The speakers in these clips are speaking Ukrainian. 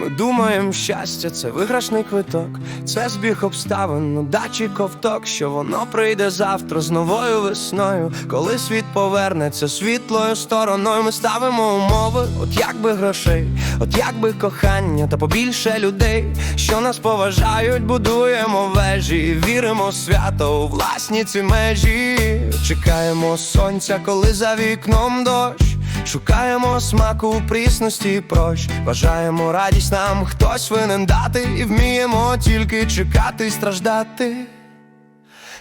Ми думаємо, щастя це виграшний квиток, це збіг обставин, ну дачі ковток, що воно прийде завтра з новою весною. Коли світ повернеться світлою стороною, ми ставимо умови, от як би грошей, от як би кохання, та побільше людей, що нас поважають, будуємо вежі, віримо свято у власні ці межі. Чекаємо сонця, коли за вікном дощ. Шукаємо смаку у прісності прощ. Бажаємо радість нам хтось винен дати. І вміємо тільки чекати і страждати.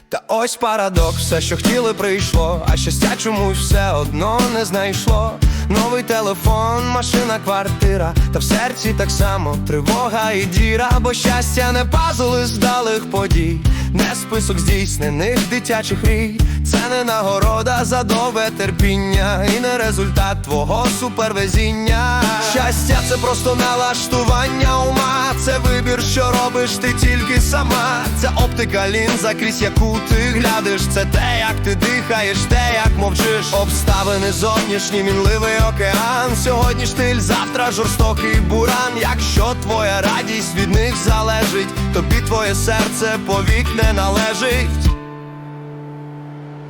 Та ось парадокс, все, що хотіли, прийшло, а щастя чомусь все одно не знайшло. Новий телефон, машина, квартира, та в серці так само тривога і діра, бо щастя не пазли здалих подій, не список здійснених дитячих мрій. Це не нагорода за довге терпіння, і не результат твого супервезіння. Щастя, це просто налаштування ума, це вибір, що робиш ти тільки сама. Це оптика лінза, крізь яку ти глядиш. Це те, як ти дихаєш, те, як мовчиш. Обставини зовнішні, мінливий океан. Сьогодні штиль, завтра жорстокий буран. Якщо твоя радість від них залежить, тобі твоє серце повік не належить.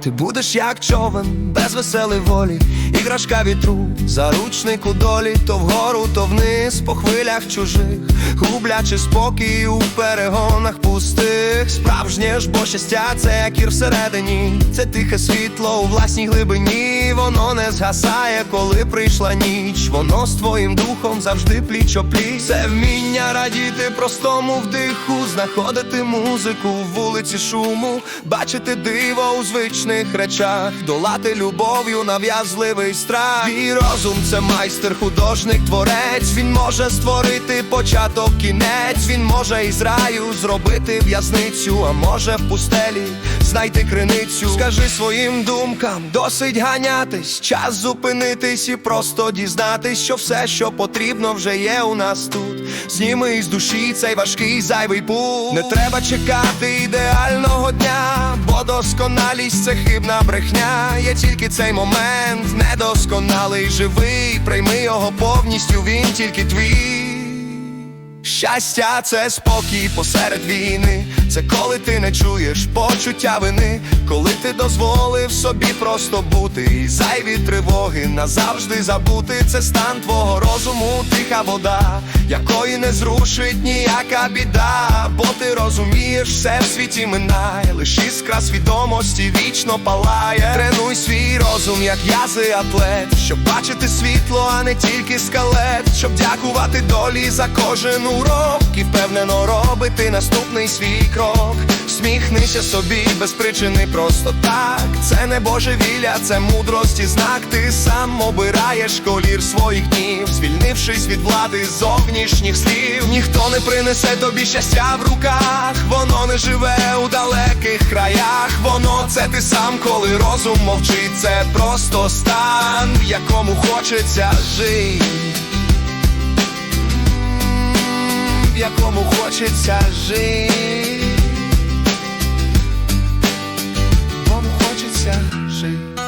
Ти будеш як човен, без веселої волі, іграшка вітру, заручник у долі, то вгору, то вниз, по хвилях чужих, гублячи спокій у перегонах пустих. Справжнє ж бо щастя, це як ір всередині, це тихе світло у власній глибині. Воно не згасає, коли прийшла ніч. Воно з твоїм духом завжди пліч опліч Це вміння радіти простому вдиху, знаходити музику в вулиці шуму, бачити диво у звичних речах, долати любов'ю нав'язливий страх. Твій розум це майстер, художник, творець. Він може створити початок, кінець. Він може із раю зробити в'язницю, а може в пустелі знайти криницю. Скажи своїм думкам, досить ганятись, час зупинитись і просто дізнатись, що все, що потрібно, вже є у нас тут. Зніми із душі цей важкий зайвий путь. Не треба чекати ідеального дня, бо досконалість це хибна брехня. Є тільки цей момент, недосконалий, живий. Прийми його повністю, він тільки твій. Щастя, це спокій посеред війни. Це коли ти не чуєш почуття вини, коли ти дозволив собі просто бути, і зайві тривоги назавжди забути. Це стан твого розуму, тиха вода, якої не зрушить ніяка біда. Бо ти розумієш, все в світі минає, лиш іскра свідомості вічно палає. Тренуй свій розум, як язи атлет, щоб бачити світло, а не тільки скалет, щоб дякувати долі за кожен урок і впевнено робити наступний свій крок. Сміхнися собі без причини, просто так. Це не божевілля, це мудрості знак. Ти сам обираєш колір своїх днів, звільнившись від влади зовнішніх слів. Ніхто не принесе тобі щастя в руках, воно не живе у далеких краях. Воно це ти сам, коли розум мовчить. Це просто стан, в якому хочеться жити. в якому хочеться жити. shake